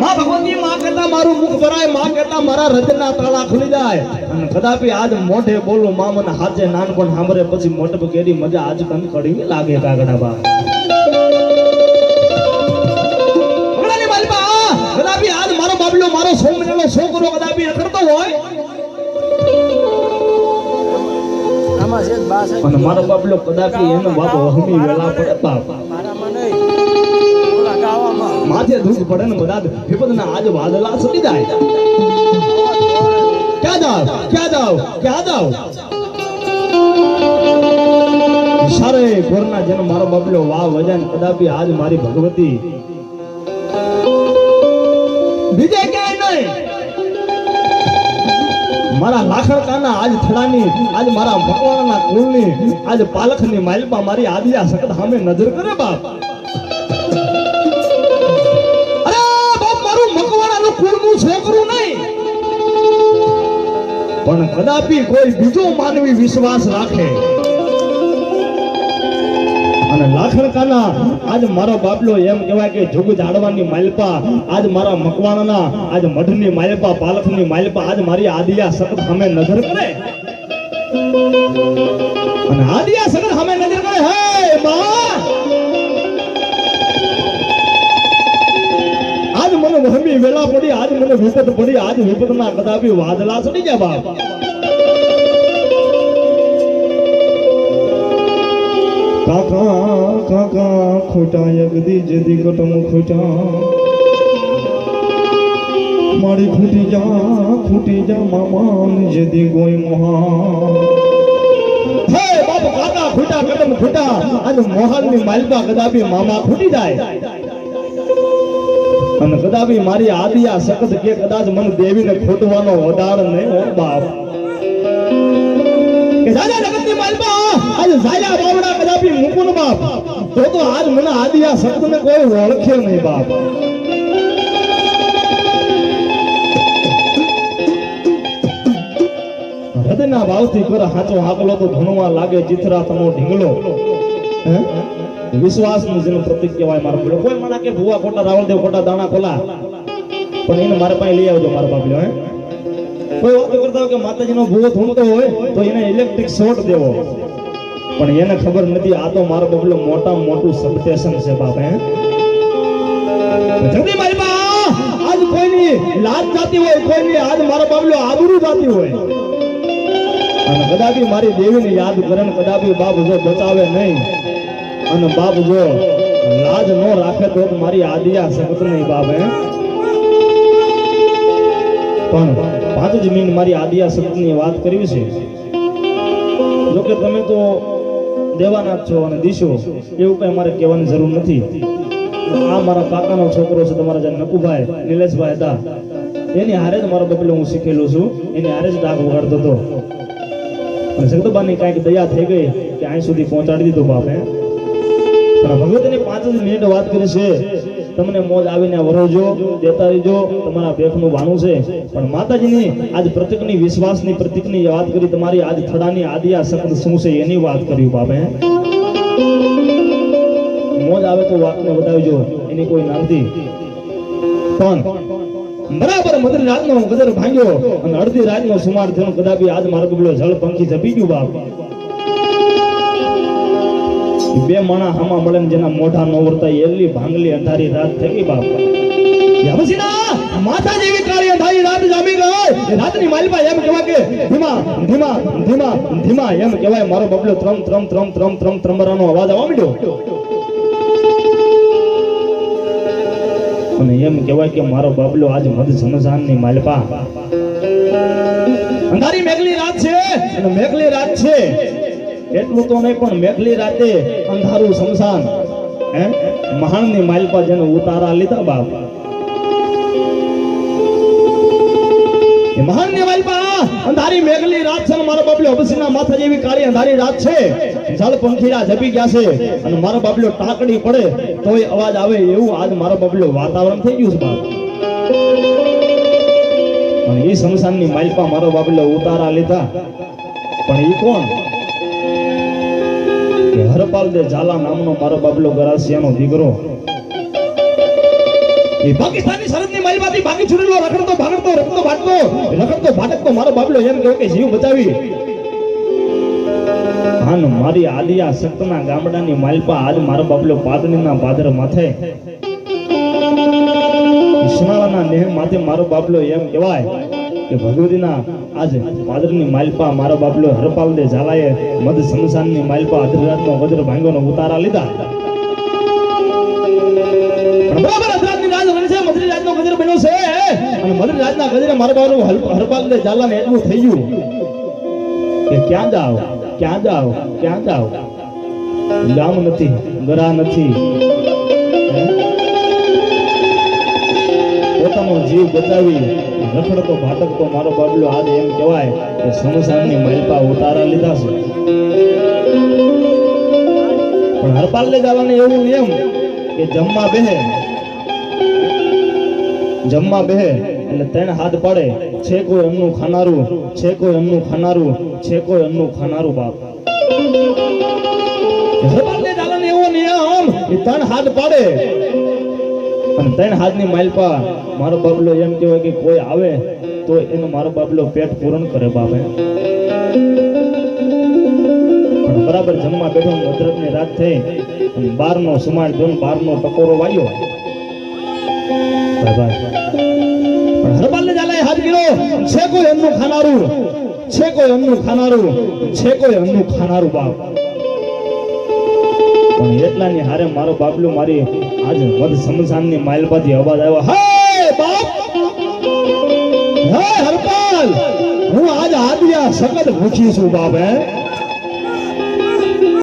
માં ભગવાનની માં કરતા મારું મુખ ભરાયમાં કરતા મારા હૃદયના તાળા ખુલી જાય. અને કદાપી આજ મોઢે બોલું માં મને હાથે નાનપણ સાંભળે પછી મોટપ કેરી મજા આજ કંદ કડી લાગે કાગડા બા. કદાપી આજ મારો બાબલો મારો સો મહિનાનો છોકરો કદાપી કરતો હોય. અને મારો બાબલો કદાપી એનો બાપ વહમી વેલા પડે બાપ માથે દુઃખ પડે ને બધા વિપદના આજ વાદળા સડી જાય. ક્યાં જાવ ક્યાં જાવ ક્યાં જાવ સારે ગોરના જેનો મારો બાબલો વાહ, વજન કદાપી આજ મારી ભગવતી. બીજે ક્યાંય નહીં. મારા લાખણકાના આજ થડાની, આજ મારા ભગવાનના કુળની, આજ પાલખની માઇલમાં મારી આદિયા સખત સામે નજર કરે બાપ. પણ કદાપી કોઈ બીજો માનવી વિશ્વાસ રાખે. અને લાખણકાના, આજ મારો બાપલો એમ કહેવાય કે જુગ જાડવાની માલપા, આજ મારા મકવાણાના, આજ મઢની માલપા, પાલખની માલપા, આજ મારી આદિયા સખત સામે નજર કરે. અને આદિયા સખત સામે નજર કરે, હે માં વહમી વેલા પડી આજ મને વિપત પડી આજ વિપતના કદાપી વાદલા ચડી ગયા બાપ. કાકા કાકા ખોટા યગદી જેદી કટમ ખોટા. મારી ખૂટી જા ખૂટી જા મામાન જેદી ગોઈ મહા હે બાપ કાકા ખોટા કદમ ખોટા. આજ મોહનની માલિકા કદાપી મામા ખૂટી જાય. અને કદાપી મારી આદિયા સખત કે કદાચ મને દેવીને ખોટવાનો વધાર નહીં હો, બાપ. કે જાજા જગતની માલબા આજ ઝાલા બાવડા કદાપી મુકુન બાપ. તો તો આજ મને આદિયા સખતને કોઈ ઓળખે નહીં, બાપ. હૃદયના ભાવથી કર, હાચો હાકલો તો ધણવા લાગે જીથરા તમો ઢીંગલો. હે? વિશ્વાસનું જેનું પ્રતિક કહેવાય મારો પેલો કોઈ માણા કે ભૂવા ખોટા રાવળદેવ ખોટા, દાણા ખોલા. પણ એને મારા પાસે લઈ આવજો મારા બાપલો હે. કોઈ વાત કરતા હોય કે માતાજીનો ભૂવો ધૂણતો હોય, તો એને ઇલેક્ટ્રિક શોર્ટ દેવો. પણ એને ખબર નથી, આ તો મારો બાપલો મોટા મોટું સબસ્ટેશન છે બાપ, હે. જલ્દી મારી બા, આજ કોઈની લાજ જાતી હોય કોઈની આજ મારો બાપલો આબરૂ જાતી હોય. અને કદાપી મારી દેવીને યાદ કરે ને કદાપી બાપ જો બચાવે નહીં. અને બાપ જો લાજ ન રાખે તો મારી આદિયા સખત નહીં બાપ હે. પણ પાંચ જ મિનિટ મારી આદિયા સખતની વાત કરવી છે. જોકે તમે તો દેવાનાથ છો અને દીશો, એવું કઈ મારે કહેવાની જરૂર નથી. આ મારા કાકાનો છોકરો છે તમારા જે નકુભાઈ, નિલેશભાઈ હતા એની હારે જ મારો બબલો હું શીખેલું છું. એની હારે જ ડાક વગાડતો હતો. અને જગદબાની કાંઈક દયા થઈ ગઈ કે અહીં સુધી પહોંચાડી દીધું બાપે ભગવતીની પાંચ મિનિટ વાત કરી છે. તમને મોજ આવીને વરોજો દેતા રહીજો તમારા બેખનું ભાણું છે. પણ માતાજીની આજ પ્રતિકની વિશ્વાસની પ્રતિકની વાત કરી, તમારી આજ થડાની આદિયા સંત શું છે એની વાત કરી બાપે મોજ આવે તો વાતને વધાવજો એની કોઈ ના નથી. પણ બરાબર મધર રાતનો ગદર ભાંગ્યો અને અડધી રાતનો સુમાર થયો, કદાપી આજ મારો બબલો જળ પંખી જપી ગયું બાપ. બે માણા હામા મળે ને જેના મોઢા નો વર્તા એલી ભાંગલી અંધારી રાત થઈ ગઈ બાપ. યામસીના, જેવી કાળી અંધારી રાત જામી ગઈ. રાતની માલિપા એમ કહેવાય કે ધીમા ધીમા ધીમા ધીમા એમ કહેવાય. મારો બબલો ત્રમ ત્રમ ત્રમ ત્રમ ત્રમ ત્રંબરાનો અવાજ આવવા માંડ્યો. અને એમ કહેવાય કે મારો બાબલો આજ મધ સમસાનની માલપા. અંધારી મેઘલી રાત છે અને મેઘલી રાત છે. એટલું તો નહીં, પણ મેઘલી રાતે અંધારું શમશાન, હે? મહાણની માલપા જેને ઉતારા લીધા બાપ. મહાનની માલપા, અંધારી મેઘલી રાત છે મારો બાબલો હબસીના માથા જેવી કાળી અંધારી રાત છે. જળ પંખીડા જપી ગયા છે અને મારો બાબલો ટાકડી પડે તોય અવાજ આવે એવું આજ મારો બાબલો વાતાવરણ થઈ ગયું છે બાપ. અને એ શમશાનની માલપા મારો બાબલો ઉતારા લીધા. પણ એ કોણ? હરપાલ દે ઝાલા નામનો મારો બાબલો ગરાસિયાનો દીકરો. એ પાકિસ્તાની સરહદની માલપા માંથી ભાગી છૂટેલો રખડતો, ભાગડતો, રખડતો ભાગતો રખડતો ભાગતો મારો બાબલો એમ કહ્યું કે જીવ બચાવી. હાન મારી આદિયા સક્તના ગામડાની માલપા આજ મારો બાબલો પાદનીના પાદર માથે. વિષ્ણાળાના નેહ માથે મારો બાબલો એમ કહેવાય. કે ભગવતીના આજે પાદરની માલપા મારો બાપલો હરપાલ દે મધ શમશાનની માલપા અધરાતનો વજ્ર ભાંગોનો ઉતારા લીધા. ક્યાં જાઓ ક્યાં જાઓ ક્યાં નથી, ગરા નથી. પોતાનો જીવ બચાવી રખડતો ભાટકતો મારો બાબલો આજ એમ કહેવાય કે સમસાનની મહેલપા ઉતારા લીધા છે. પણ હરપાલ ને જવાને એવું એમ કે જમવા બેહે. જમવા બેહે એટલે ત્રણ હાથ પાડે. છે કોઈ એમનું ખાનારું, છે કોઈ એમનું ખાનારું, છે કોઈ એમનું ખાનારું બાપ. હરપાલ ને જવાને એવો નિયમ ત્રણ હાથ પાડે. અને ત્રણ હાથની માલપા મારો બાબલો એમ કહેવાય કે કોઈ આવે તો એનો મારો બાબલો પેટ પૂરણ કરે બાપે. પણ બરાબર જમવા બેઠો મધરતની રાત થઈ અને બારનો સુમાર જોઈને બારનો ટકોરો વાયો પણ હરપાલને ચાલે હાથ ગીરો છે કોઈ એમનું ખાનારું? છે કોઈ એમનું ખાનારું? છે કોઈ એમનું ખાનારું બાપ? પણ એટલાની હારે મારો બાબલો મારી આજ વધ સમસાનની માઇલ પાથી અવાજ આવ્યો. હે બાપ! હે હરપાલ! હું આજ આદિયા સખત ભૂખી છું બાપ, હે?